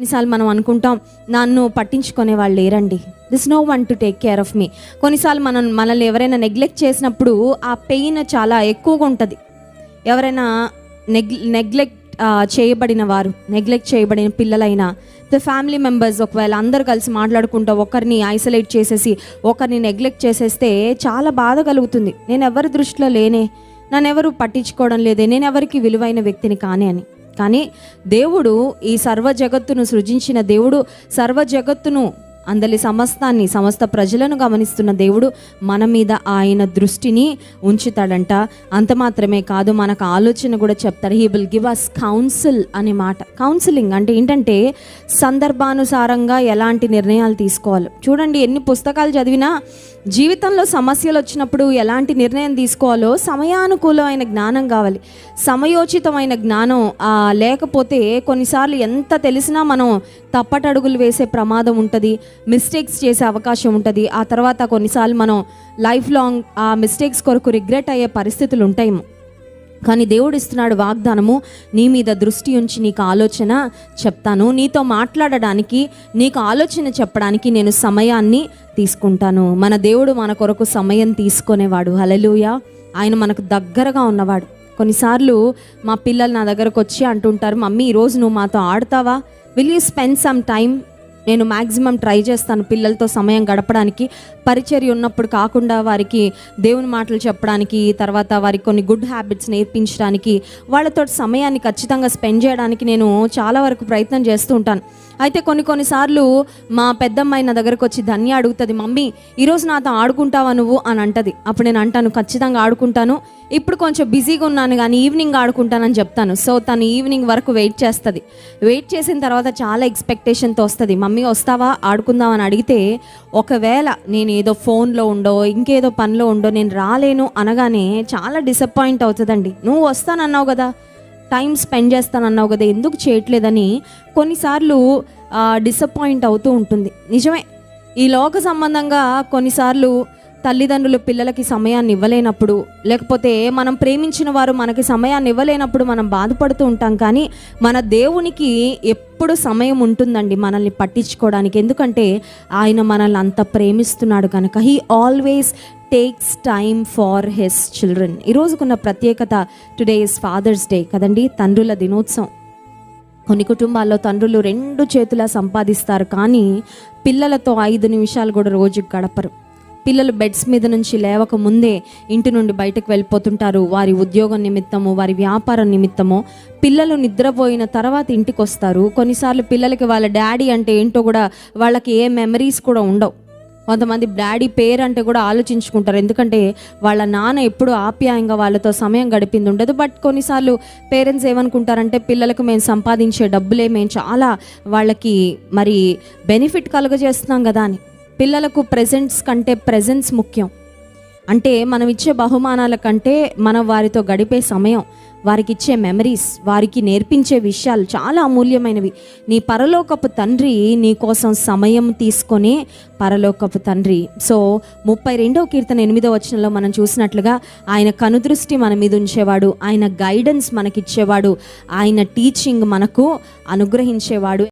కొన్నిసార్లు మనం అనుకుంటాం నన్ను పట్టించుకునే వాళ్ళు లేరండి. This no one to take care of me కొన్నిసార్లు మనం మనల్ని ఎవరైనా నెగ్లెక్ట్ చేసినప్పుడు ఆ పెయిన్ చాలా ఎక్కువగా ఉంటుంది. ఎవరైనా నెగ్ నెగ్లెక్ట్ చేయబడిన వారు నెగ్లెక్ట్ చేయబడిన పిల్లలైనా ద ఫ్యామిలీ మెంబర్స్ ఒకవేళ అందరు కలిసి మాట్లాడుకుంటూ ఒకరిని ఐసోలేట్ చేసేసి ఒకరిని నెగ్లెక్ట్ చేసేస్తే చాలా బాధ కలుగుతుంది. నేను ఎవరి దృష్టిలో లేనే నన్ను ఎవరు పట్టించుకోవడం లేదే నేను ఎవరికి విలువైన వ్యక్తిని కానే అని. కానీ దేవుడు ఈ సర్వ జగత్తును సృజించిన దేవుడు సర్వ జగత్తును అందలి సమస్తాన్ని సమస్త ప్రజలను గమనిస్తున్న దేవుడు మన మీద ఆయన దృష్టిని ఉంచుతాడంట. అంత మాత్రమే కాదు మనకు ఆలోచన కూడా చెప్తాడు he will give us counsel అనే మాట. కౌన్సిలింగ్ అంటే ఏంటంటే సందర్భానుసారంగా ఎలాంటి నిర్ణయాలు తీసుకోవాలి. చూడండి ఎన్ని పుస్తకాలు చదివినా జీవితంలో సమస్యలు వచ్చినప్పుడు ఎలాంటి నిర్ణయం తీసుకోవాలో సమయానుకూలమైన జ్ఞానం కావాలి. సమయోచితమైన జ్ఞానం లేకపోతే కొన్నిసార్లు ఎంత తెలిసినా మనం తప్పటడుగులు వేసే ప్రమాదం ఉంటుంది మిస్టేక్స్ చేసే అవకాశం ఉంటుంది. ఆ తర్వాత కొన్నిసార్లు మనం లైఫ్ లాంగ్ ఆ మిస్టేక్స్ కొరకు రిగ్రెట్ అయ్యే పరిస్థితులు ఉంటాయేమో కానీ దేవుడు ఇస్తున్నాడు వాగ్దానము నీ మీద దృష్టి ఉంచి నీకు ఆలోచన చెప్తాను. నీతో మాట్లాడడానికి నీకు ఆలోచన చెప్పడానికి నేను సమయాన్ని తీసుకుంటాను. మన దేవుడు మన కొరకు సమయం తీసుకునేవాడు. హలలుయ ఆయన మనకు దగ్గరగా ఉన్నవాడు. కొన్నిసార్లు మా పిల్లలు నా దగ్గరకు వచ్చి అంటుంటారు మమ్మీ ఈరోజు నువ్వు మాతో ఆడతావా? Will you spend some time నేను మ్యాక్సిమం ట్రై చేస్తాను పిల్లలతో సమయం గడపడానికి. పరిచర్య ఉన్నప్పుడు కాకుండా వారికి దేవుని మాటలు చెప్పడానికి తర్వాత వారికి కొన్ని గుడ్ హ్యాబిట్స్ నేర్పించడానికి వాళ్ళతో సమయాన్ని ఖచ్చితంగా స్పెండ్ చేయడానికి నేను చాలా వరకు ప్రయత్నం చేస్తూ ఉంటాను. అయితే కొన్ని కొన్నిసార్లు మా పెద్దమ్మాయి నా దగ్గరకు వచ్చి ధన్య అడుగుతుంది మమ్మీ ఈరోజు నాతో ఆడుకుంటావా నువ్వు? అని అంటది. అప్పుడు నేను అంటాను ఖచ్చితంగా ఆడుకుంటాను. ఇప్పుడు కొంచెం బిజీగా ఉన్నాను కానీ ఈవినింగ్ ఆడుకుంటానని చెప్తాను. సో తను ఈవినింగ్ వరకు వెయిట్ చేస్తుంది. వెయిట్ చేసిన తర్వాత చాలా ఎక్స్పెక్టేషన్తో వస్తుంది మమ్మీ వస్తావా? ఆడుకుందాం అని అడిగితే ఒకవేళ నేను ఏదో ఫోన్లో ఉండో ఇంకేదో పనిలో ఉండో నేను రాలేను అనగానే చాలా డిసప్పాయింట్ అవుతుందండి. నువ్వు వస్తానన్నావు కదా టైం స్పెండ్ చేస్తానన్నావు కదా ఎందుకు చేయట్లేదని కొన్నిసార్లు డిసప్పాయింట్ అవుతూ ఉంటుంది. నిజమే. ఈ లోక సంబంధంగా కొన్నిసార్లు తల్లిదండ్రులు పిల్లలకి సమయాన్ని ఇవ్వలేనప్పుడు లేకపోతే మనం ప్రేమించిన వారు మనకి సమయాన్ని ఇవ్వలేనప్పుడు మనం బాధపడుతూ ఉంటాం. కానీ మన దేవునికి ఎప్పుడు సమయం ఉంటుందండి మనల్ని పట్టించుకోవడానికి. ఎందుకంటే ఆయన మనల్ని అంత ప్రేమిస్తున్నాడు కనుక. He always takes time for his children ఈరోజుకున్న ప్రత్యేకత టుడే ఇస్ ఫాదర్స్ డే కదండి తండ్రుల దినోత్సవం. కొన్ని కుటుంబాల్లో తండ్రులు రెండు చేతులా సంపాదిస్తారు కానీ పిల్లలతో ఐదు నిమిషాలు కూడా రోజుకు గడపరు. పిల్లలు బెడ్స్ మీద నుంచి లేవక ముందే ఇంటి నుండి బయటకు వెళ్ళిపోతుంటారు. వారి ఉద్యోగం నిమిత్తము వారి వ్యాపారం నిమిత్తము పిల్లలు నిద్రపోయిన తర్వాత ఇంటికి వస్తారు కొన్నిసార్లు పిల్లలకి వాళ్ళ డాడీ అంటే ఏంటో కూడా వాళ్ళకి ఏ మెమరీస్ కూడా ఉండవు. కొంతమంది డాడీ పేరు అంటే కూడా ఆలోచించుకుంటారు. ఎందుకంటే వాళ్ళ నాన్న ఎప్పుడు ఆప్యాయంగా వాళ్ళతో సమయం గడిపింది ఉండదు. బట్ కొన్నిసార్లు పేరెంట్స్ ఏమనుకుంటారంటే పిల్లలకు మేము సంపాదించే డబ్బులే మేము చాలా వాళ్ళకి మరి బెనిఫిట్ కలుగజేస్తున్నాం కదా అని. పిల్లలకు ప్రెజెంట్స్ కంటే ప్రెజెన్స్ ముఖ్యం. అంటే మనం ఇచ్చే బహుమానాల కంటే మనం వారితో గడిపే సమయం వారికి ఇచ్చే మెమరీస్ వారికి నేర్పించే విషయాలు చాలా అమూల్యమైనవి. నీ పరలోకపు తండ్రి నీ కోసం సమయం తీసుకొని పరలోకపు తండ్రి. సో ముప్పై రెండవ కీర్తన ఎనిమిదవ వచనంలో మనం చూసినట్లుగా ఆయన కనుదృష్టి మన మీద ఉంచేవాడు ఆయన గైడెన్స్ మనకిచ్చేవాడు ఆయన టీచింగ్ మనకు అనుగ్రహించేవాడు.